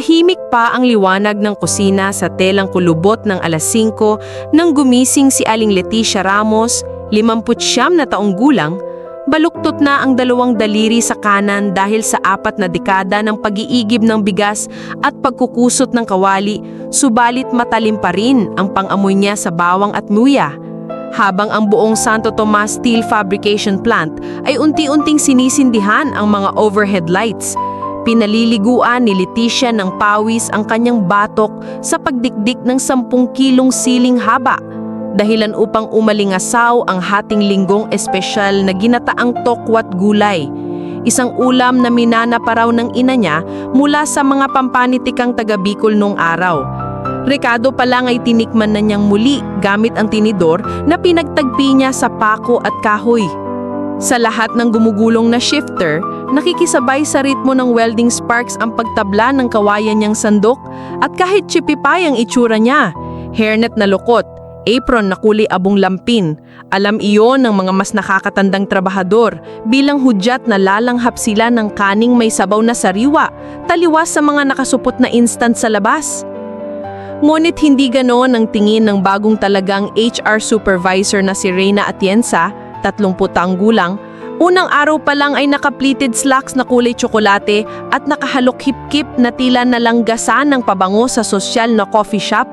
Tahimik pa ang liwanag ng kusina sa telang kulubot ng alas 5 nang gumising si Aling Leticia Ramos, 59 na taong gulang, baluktot na ang dalawang daliri sa kanan dahil sa apat na dekada ng pag-iigib ng bigas at pagkukusot ng kawali, subalit matalim pa rin ang pangamoy niya sa bawang at muya. Habang ang buong Santo Tomas Steel Fabrication Plant ay unti-unting sinisindihan ang mga overhead lights, Pinaliliguan ni Leticia ng pawis ang kanyang batok sa pagdikdik ng 10 kilong siling haba. Dahilan upang umalingasaw ang hating linggong espesyal na ginataang tokwat gulay. Isang ulam na minana pa ng ina niya mula sa mga pampanitikang taga Bicol noong araw. Rekado pa lang ay tinikman na niyang muli gamit ang tinidor na pinagtagpi niya sa pako at kahoy. Sa lahat ng gumugulong na shifter, nakikisabay sa ritmo ng welding sparks ang pagtabla ng kawayan niyang sandok at kahit chipipay ang itsura niya, hairnet na lukot, apron na kulay abong lampin. Alam iyon ng mga mas nakakatandang trabahador bilang hudyat na lalanghap sila ng kaning may sabaw na sariwa, taliwas sa mga nakasupot na instant sa labas. Ngunit hindi ganoon ang tingin ng bagong talagang HR supervisor na si Reyna Atienza, 30 taong gulang, unang araw pa lang ay naka-pleated slacks na kulay tsokolate at nakahalok hip-kip na tila nalanggasan ng pabango sa sosyal na coffee shop.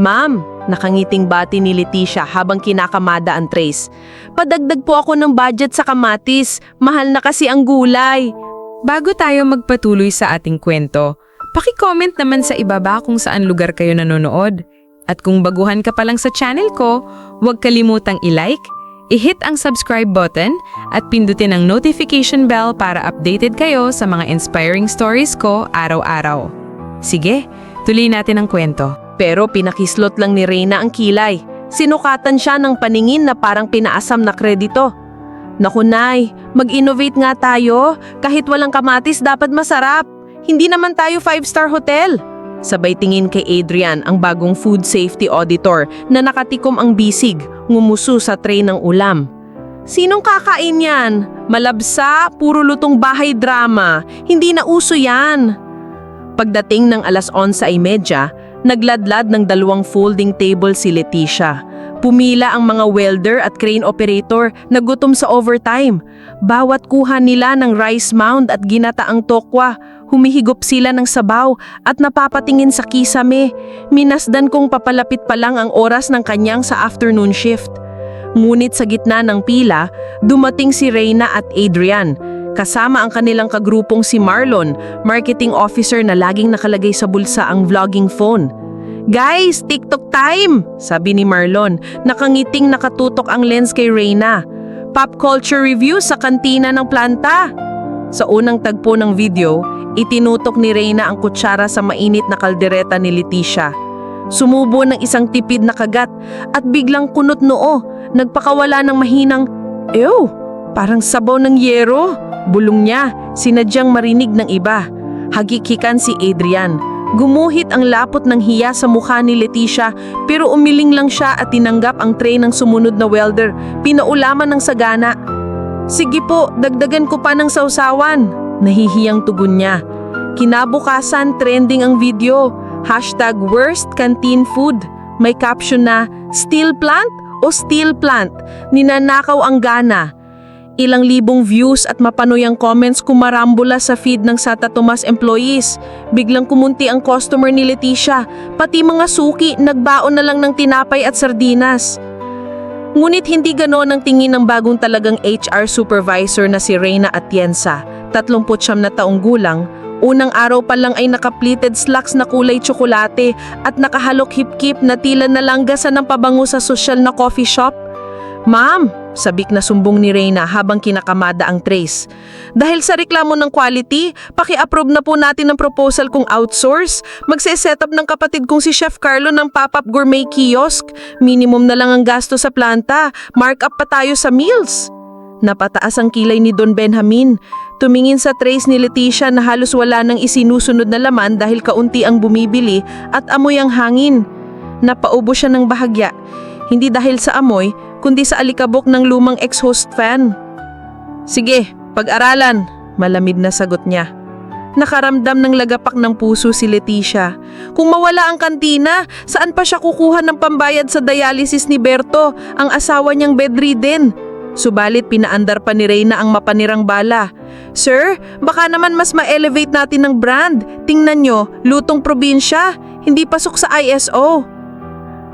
Ma'am, nakangiting bati ni Leticia habang kinakamada ang trays. Padagdag po ako ng budget sa kamatis, mahal na kasi ang gulay. Bago tayo magpatuloy sa ating kwento, paki-comment naman sa ibaba kung saan lugar kayo nanonood. At kung baguhan ka pa lang sa channel ko, huwag kalimutang i-like, i-hit ang subscribe button at pindutin ang notification bell para updated kayo sa mga inspiring stories ko araw-araw. Sige, tuloy natin ang kwento. Pero pinakislot lang ni Reyna ang kilay. Sinukatan siya ng paningin na parang pinaasam na kredito. Naku Nay, mag-innovate nga tayo. Kahit walang kamatis dapat masarap. Hindi naman tayo five-star hotel. Sabay tingin kay Adrian ang bagong food safety auditor na nakatikom ang bisig, ngumuso sa tray ng ulam. Sinong kakain yan? Malabsa, puro lutong bahay drama. Hindi na uso yan. Pagdating ng alas 11.30, nagladlad ng dalawang folding table si Leticia. Pumila ang mga welder at crane operator na gutom sa overtime. Bawat kuha nila ng rice mound at ginataang tokwa, humihigop sila ng sabaw at napapatingin sa kisame. Minasdan kong papalapit pa lang ang oras ng kanyang sa afternoon shift. Ngunit sa gitna ng pila, dumating si Reyna at Adrian. Kasama ang kanilang kagrupong si Marlon, marketing officer na laging nakalagay sa bulsa ang vlogging phone. Guys, TikTok time! Sabi ni Marlon, nakangiting nakatutok ang lens kay Reyna. Pop culture review sa kantina ng planta. Sa unang tagpo ng video, itinutok ni Reyna ang kutsara sa mainit na kaldereta ni Leticia. Sumubo ng isang tipid na kagat at biglang kunot noo, nagpakawala ng mahinang, Ew, parang sabaw ng yero. Bulong niya, sinadyang marinig ng iba. Hagikikan si Adrian. Gumuhit ang lapot ng hiya sa mukha ni Leticia pero umiling lang siya at tinanggap ang tray ng sumunod na welder. Pinaulaman ng sagana. Sige po, dagdagan ko pa ng sausawan. Nahihiyang tugon niya. Kinabukasan, trending ang video. Hashtag worst canteen food. May caption na, steel plant o steel plant? Ninanakaw ang gana. Ilang libong views at mapanuyang comments kumarambula sa feed ng Santa Tomas employees. Biglang kumunti ang customer ni Leticia, pati mga suki nagbaon na lang ng tinapay at sardinas. Ngunit hindi ganoon ang tingin ng bagong talagang HR supervisor na si Reyna Atienza, 39 na taong gulang. Unang araw pa lang ay naka-pleated slacks na kulay tsokolate at nakahalok hip-kip na tila nalanggasan ng pabango sa sosyal na coffee shop. Ma'am, sabik na sumbong ni Reyna habang kinakamada ang trays. Dahil sa reklamo ng quality, paki-approve na po natin ang proposal kung outsource. Magse-set up ng kapatid kong si Chef Carlo ng pop-up gourmet kiosk. Minimum na lang ang gasto sa planta. Mark up pa tayo sa meals. Napataas ang kilay ni Don Benjamin. Tumingin sa trays ni Leticia na halos wala nang isinusunod na laman dahil kaunti ang bumibili at amoy ang hangin. Napaubo siya ng bahagya. Hindi dahil sa amoy, kundi sa alikabok ng lumang exhaust fan. Sige, pag-aralan, malamig na sagot niya. Nakaramdam ng lagapak ng puso si Leticia. Kung mawala ang kantina, saan pa siya kukuha ng pambayad sa dialysis ni Berto, ang asawa niyang bedridden? Subalit pinaandar pa ni Reyna ang mapanirang bala. Sir, baka naman mas ma-elevate natin ng brand. Tingnan nyo, lutong probinsya, hindi pasok sa ISO.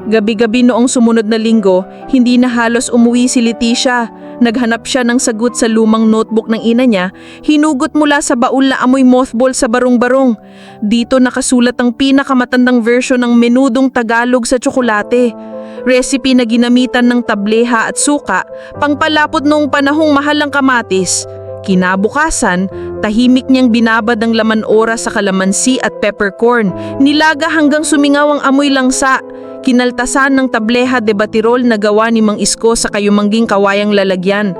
Gabi-gabi noong sumunod na linggo, hindi na halos umuwi si Leticia. Naghanap siya ng sagot sa lumang notebook ng ina niya, hinugot mula sa baul na amoy mothball sa barong-barong. Dito nakasulat ang pinakamatandang version ng menudong Tagalog sa tsokolate. Recipe na ginamitan ng tableha at suka, pangpalapot noong panahong mahal ang kamatis. Kinabukasan, tahimik niyang binabad ang laman oras sa kalamansi at peppercorn, nilaga hanggang sumingaw ang amoy langsa, kinaltasan ng tableha de batirol na gawa ni Mang Isko sa kayumangging kawayang lalagyan.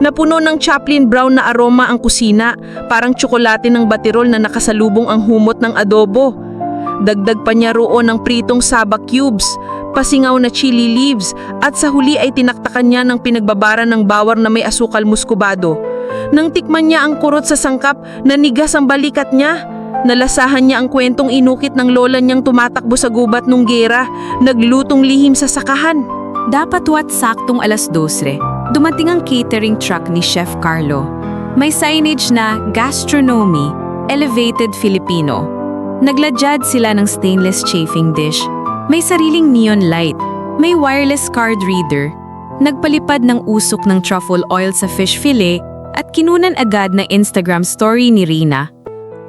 Napuno ng Chaplin brown na aroma ang kusina, parang tsokolate ng batirol na nakasalubong ang humot ng adobo. Dagdag pa niya roon ng pritong saba cubes, pasingaw na chili leaves at sa huli ay tinaktakan niya ng pinagbabara ng bawar na may asukal muskobado. Nang tikman niya ang kurot sa sangkap, nanigas ang balikat niya. Nalasahan niya ang kwentong inukit ng lola niyang tumatakbo sa gubat nung gera, naglutong lihim sa sakahan. Dapat wat saktong alas 12, dumating ang catering truck ni Chef Carlo. May signage na Gastronomy, Elevated Filipino. Nagladyad sila ng stainless chafing dish. May sariling neon light. May wireless card reader. Nagpalipad ng usok ng truffle oil sa fish fillet at kinunan agad ng Instagram story ni Rina.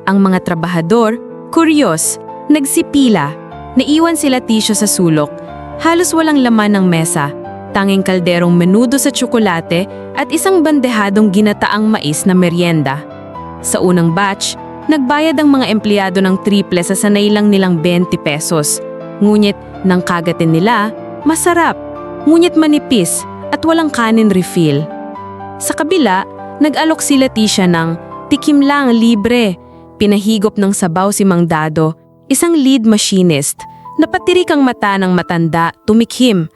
Ang mga trabahador, kuryos, nagsipila, naiwan sila tisyo sa sulok, halos walang laman ng mesa, tanging kalderong menudo sa tsokolate at isang bandehadong ginataang mais na merienda. Sa unang batch, nagbayad ang mga empleyado ng triple sa sanay lang nilang 20 pesos. Ngunit nang kagatin nila, masarap, ngunit manipis at walang kanin refill. Sa kabila, nag-alok si Leticia ng tikim lang libre. Pinahigop ng sabaw si Mang Dado, isang lead machinist. Napatirik ang mata ng matanda, tumikhim.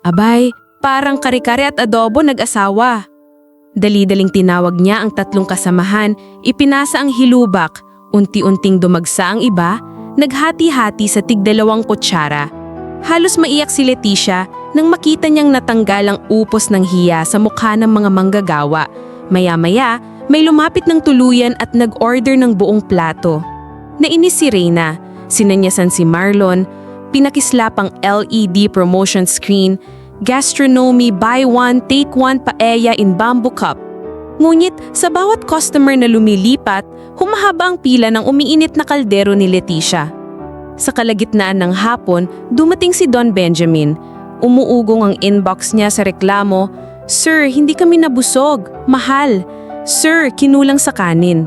Abay, parang kare-kare at adobo nag-asawa. Dali-daling tinawag niya ang tatlong kasamahan, ipinasa ang hilubak, unti-unting dumagsa ang iba, naghati-hati sa tigdalawang kutsara. Halos maiyak si Leticia nang makita niyang natanggal ang upos ng hiya sa mukha ng mga manggagawa. Maya-maya, may lumapit ng tuluyan at nag-order ng buong plato. Nainis si Reyna, sinanyasan si Marlon, pinakislap ang LED promotion screen, gastronomy buy one take one paella in bamboo cup. Ngunit sa bawat customer na lumilipat, humahaba ang pila ng umiinit na kaldero ni Leticia. Sa kalagitnaan ng hapon, dumating si Don Benjamin. Umuugong ang inbox niya sa reklamo, Sir, hindi kami nabusog. Mahal. Sir, kinulang sa kanin.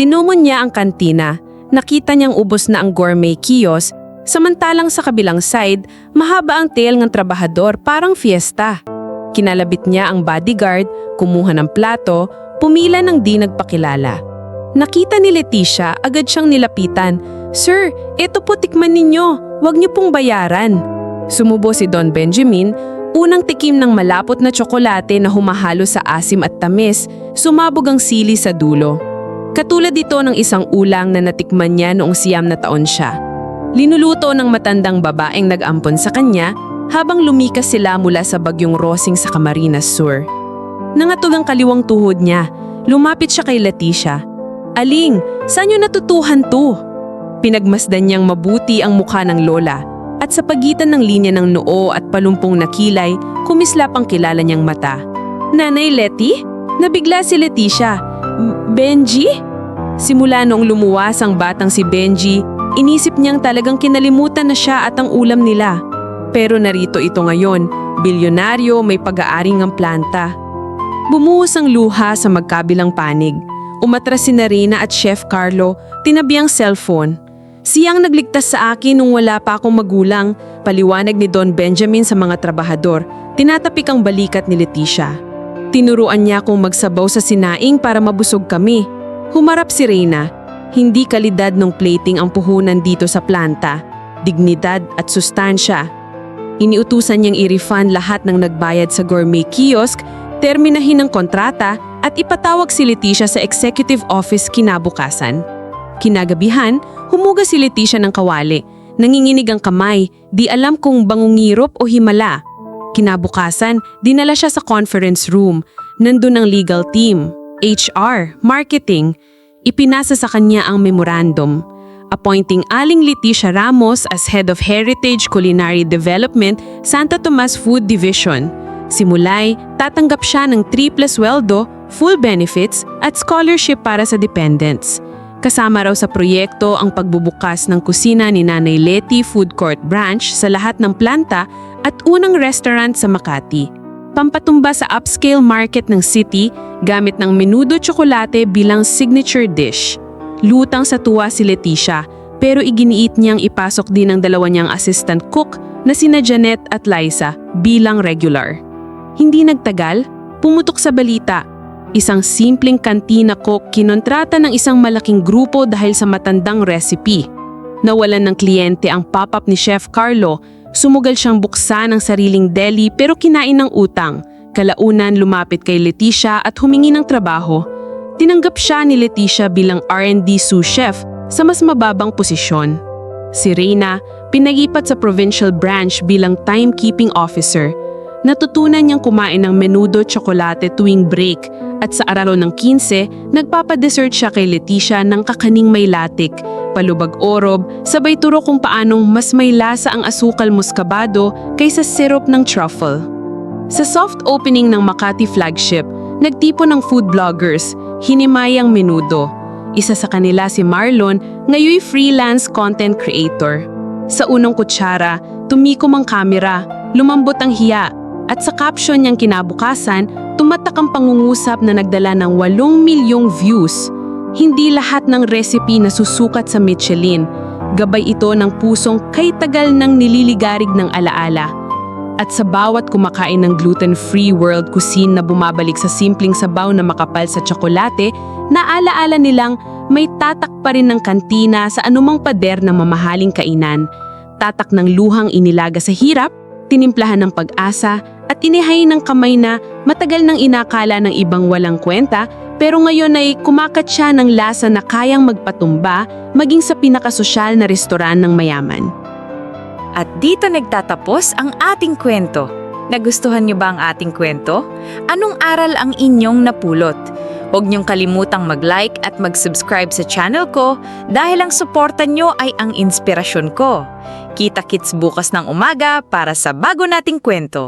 Tinumon niya ang kantina. Nakita niyang ubos na ang gourmet kiosk, samantalang sa kabilang side, mahaba ang tail ng trabahador parang fiesta. Kinalabit niya ang bodyguard, kumuha ng plato, pumila ng di nagpakilala. Nakita ni Leticia, agad siyang nilapitan. Sir, eto po tikman ninyo, huwag niyo pong bayaran. Sumubo si Don Benjamin, unang tikim ng malapot na tsokolate na humahalo sa asim at tamis, sumabog ang sili sa dulo. Katulad ito ng isang ulang na natikman niya noong siyam na taon siya. Linuluto ng matandang babaeng nag-ampon sa kanya habang lumikas sila mula sa bagyong Rosing sa Camarines Sur. Nangatog ang kaliwang tuhod niya. Lumapit siya kay Leticia. Aling, saan niyo natutuhan to? Pinagmasdan niyang mabuti ang mukha ng lola at sa pagitan ng linya ng noo at palumpong na kilay, kumislap ang kilala niyang mata. Nanay Leti? Nabigla si Leticia. "M- Benji? Simula noong lumuwas ang batang si Benji, inisip niyang talagang kinalimutan na siya at ang ulam nila. Pero narito ito ngayon, bilyonaryo may pag-aaring ang planta. Bumuhos ang luha sa magkabilang panig. Umatras si Narina at Chef Carlo, tinabi ang cellphone. Siyang nagligtas sa akin nung wala pa akong magulang, paliwanag ni Don Benjamin sa mga trabahador, tinatapik ang balikat ni Leticia. Tinuruan niya akong magsabaw sa sinaing para mabusog kami. Humarap si Reyna. Hindi kalidad ng plating ang puhunan dito sa planta. Dignidad at sustansya. Iniutusan niyang i-refund lahat ng nagbayad sa gourmet kiosk, terminahin ang kontrata at ipatawag si Leticia sa executive office kinabukasan. Kinagabihan, humuga si Leticia ng kawali. Nanginginig ang kamay, di alam kung bangungirop o himala. Kinabukasan, dinala siya sa conference room. Nandun ang legal team, HR, marketing. Ipinasa sa kanya ang memorandum. Appointing Aling Leticia Ramos as Head of Heritage Culinary Development, Santa Tomas Food Division. Simulay, tatanggap siya ng 3 plus weldo, full benefits at scholarship para sa dependents. Kasama raw sa proyekto ang pagbubukas ng kusina ni Nanay Leti Food Court Branch sa lahat ng planta at unang restaurant sa Makati. Pampatumba sa upscale market ng city gamit ng menudo tsokolate bilang signature dish. Lutang sa tuwa si Leticia pero iginiit niyang ipasok din ang dalawa niyang assistant cook na sina Janet at Liza bilang regular. Hindi nagtagal, pumutok sa balita. Isang simpleng kantina cook kinontrata ng isang malaking grupo dahil sa matandang recipe. Nawalan ng kliyente ang pop-up ni Chef Carlo, sumugal siyang buksan ang sariling deli pero kinain ng utang. Kalaunan lumapit kay Leticia at humingi ng trabaho. Tinanggap siya ni Leticia bilang R&D sous chef sa mas mababang posisyon. Si Reyna, pinagipat sa provincial branch bilang timekeeping officer. Natutunan niyang kumain ng menudo tsokolate tuwing break at sa aralo ng 15, nagpapadessert siya kay Leticia ng kakaning may latik, palubag orob, sabay turo kung paanong mas may lasa ang asukal muscabado kaysa syrup ng truffle. Sa soft opening ng Makati flagship, nagtipo ng food bloggers, hinimayang menudo. Isa sa kanila si Marlon, ngayoy freelance content creator. Sa unang kutsara, tumikom ang kamera, lumambot ang hiya, at sa caption niyang kinabukasan, tumatak ang pangungusap na nagdala ng 8 milyong views. Hindi lahat ng recipe na susukat sa Michelin. Gabay ito ng pusong kay tagal ng nililigarig ng alaala. At sa bawat kumakain ng gluten-free world cuisine na bumabalik sa simpleng sabaw na makapal sa tsokolate, naalaala nilang may tatak pa rin ng kantina sa anumang pader ng mamahaling kainan. Tatak ng luhang inilaga sa hirap, tinimplahan ng pag-asa, at inihay ng kamay na matagal nang inakala ng ibang walang kwenta pero ngayon ay kumakat siya ng lasa na kayang magpatumba maging sa pinakasosyal na restoran ng mayaman. At dito nagtatapos ang ating kwento. Nagustuhan niyo ba ang ating kwento? Anong aral ang inyong napulot? Huwag niyong kalimutang mag-like at mag-subscribe sa channel ko dahil ang suporta niyo ay ang inspirasyon ko. Kita-kits bukas ng umaga para sa bago nating kwento.